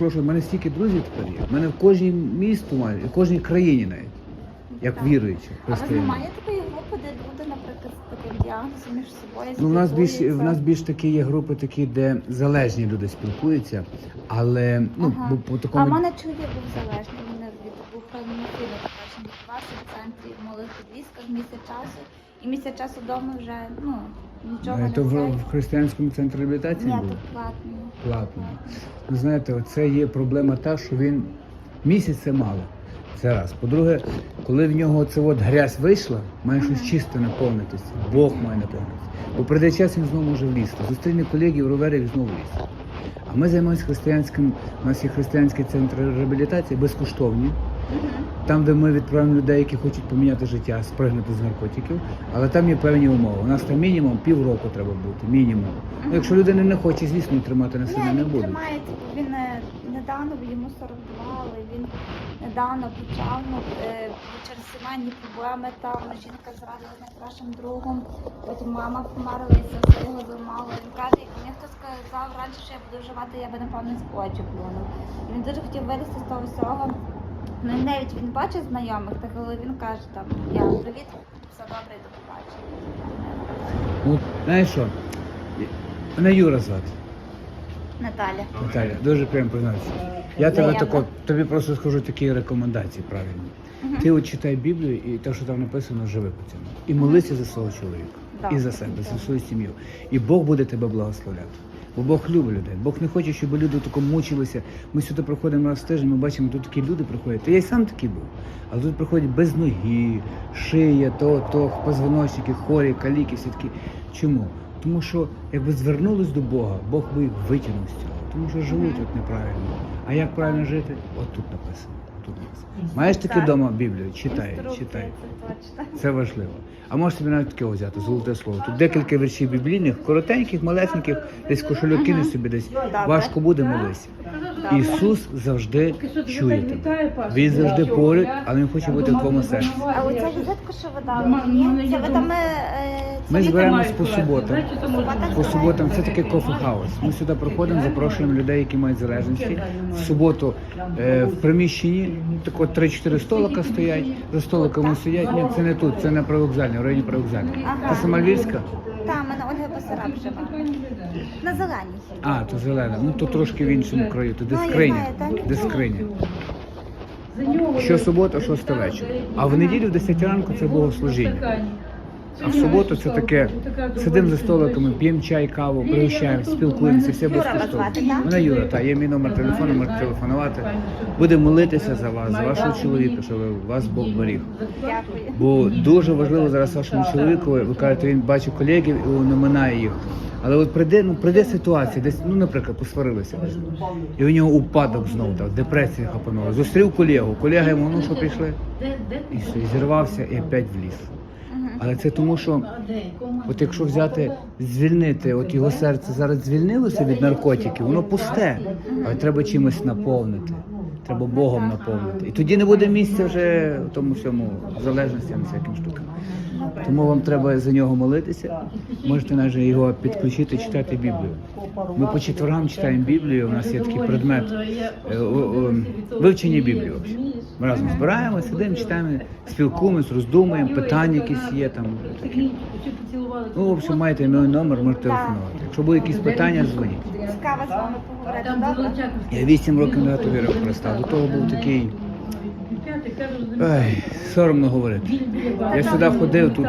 Прошу, в мене стільки друзів тепер є. В мене в кожній місті маю, і в кожній країні навіть, як віруючі А ви християни. немає такої групи, де люди, наприклад, з таким діагнозом між собою Ну, в нас більш в нас більш такі є групи, такі, де залежні люди спілкуються, але ну Ага. бо по А такому в мене чоловік був залежний, він від також він лікувався в центрі в малих підвізках місяць часу. І місяць часу вдома вже ну, нічого Е, не то в, в християнському центрі реабілітації Ні, було тут платно. платно. Ви знаєте, це є проблема та, що він місяця мало. Це раз. По-друге, коли в нього це от грязь вийшла, має щось чисте наповнитися. Бог має наповнитися. Бо прийде час, він знову може влізти. Зустріне колегів, роверів знову влізти. А ми займаємося християнським, у нас є християнські центри реабілітації безкоштовні. Там, де ми відправимо людей, які хочуть поміняти життя, спригнути з наркотиків, але там є певні умови. У нас там мінімум півроку треба бути. Мінімум. Ну, якщо людина не хоче, звісно, тримати на себе не він буде. тримається, він е, недавно йому 42, але він недавно почав ну, е, через сімейні проблеми. Там жінка зрадила найкращим другом, потім мама померла і все його зламало. Він каже, сказав раніше, що я буду вживати, я би напевно з плачу плюнув. І Він дуже хотів вилізти з того всього. Ну і навіть він бачить знайомих, так коли він каже там, я привіт, все добре, до побачення. Ну, знаєш що? Мене Юра звати. Наталя. Наталя, дуже приємно познатися. Я тебе тако, тобі просто скажу такі рекомендації правильні. Ти от читай Біблію і те, що там написано, живи по цьому. І молися за свого чоловіка. Так. І за себе, за свою сім'ю. І Бог буде тебе благословляти. Бо Бог любить людей. Бог не хоче, щоб люди тако мучилися. Ми сюди приходимо раз в тиждень, ми бачимо, тут такі люди приходять. Та я й сам такий був. Але тут приходять без ноги, шия, то, то, позвоночники, хворі, каліки, всі такі. Чому? Тому що якби звернулись до Бога, Бог би їх витягнув з цього. Тому що живуть от неправильно. А як правильно жити? От тут написано. Маєш таки вдома Біблію? Читай, читай. Це важливо. А можеш собі навіть таке взяти, золоте слово. Тут декілька віршів біблійних, коротеньких, малесеньких, десь кошелю кинеш собі десь. Важко буде молися. Ісус завжди чує тебе. Він завжди поряд, але він хоче бути в твоєму серці. А оця візитка, що ви дали мені, це ви там... е, Ми збираємось по суботам. По суботам це таке кофе хаус. Ми сюди приходимо, запрошуємо людей, які мають залежності. В суботу е, в приміщенні тако 3-4 столика стоять. За столиками сидять. Ні, це не тут, це на привокзальні, в районі привокзальні. Ага. Це сама Львівська? Мене Ольга Басараб живе. На зеленій. А, то зелена. Ну то трошки в іншому краю, то де Ну, я скриня. знаю, там Де скриня. Щосубота, шоста вечора. А в неділю в 10 ранку це богослужіння. А в суботу це таке сидимо за столиками, п'ємо чай, каву, пригощаємося, спілкуємося, все безкоштовно. Мене Юра, та є мій номер телефону, можете телефонувати. Будемо молитися за вас, за вашого чоловіка, щоб вас Бог беріг. Бо дуже важливо зараз вашому чоловіку, ви кажете, він бачить колегів і не минає їх. Але от прийде, ну прийде ситуація, десь, ну, наприклад, посварилися. І у нього упадок знову, так, депресія хапанула. Зустрів колегу, колега йому, ну що пішли? І все, і зірвався і опять вліз. Але це тому, що от якщо взяти, звільнити, от його серце зараз звільнилося від наркотиків, воно пусте, але треба чимось наповнити. Треба Богом наповнити. І тоді не буде місця вже тому всьому залежностям всяким штукам. Тому вам треба за нього молитися. Можете навіть його підключити, читати Біблію. Ми по четвергам читаємо Біблію. У нас є такий предмет е, вивчення Біблії. Ми разом збираємося, сидимо, читаємо, спілкуємось, роздумуємо, питання якісь є там. такі. Ну, в общем, маєте мій номер, можете телефонувати. Якщо будуть якісь питання, дзвоніть. Я вісім років назад у віру перестав. До того був такий. Ай, соромно говорити. Я сюди ходив тут.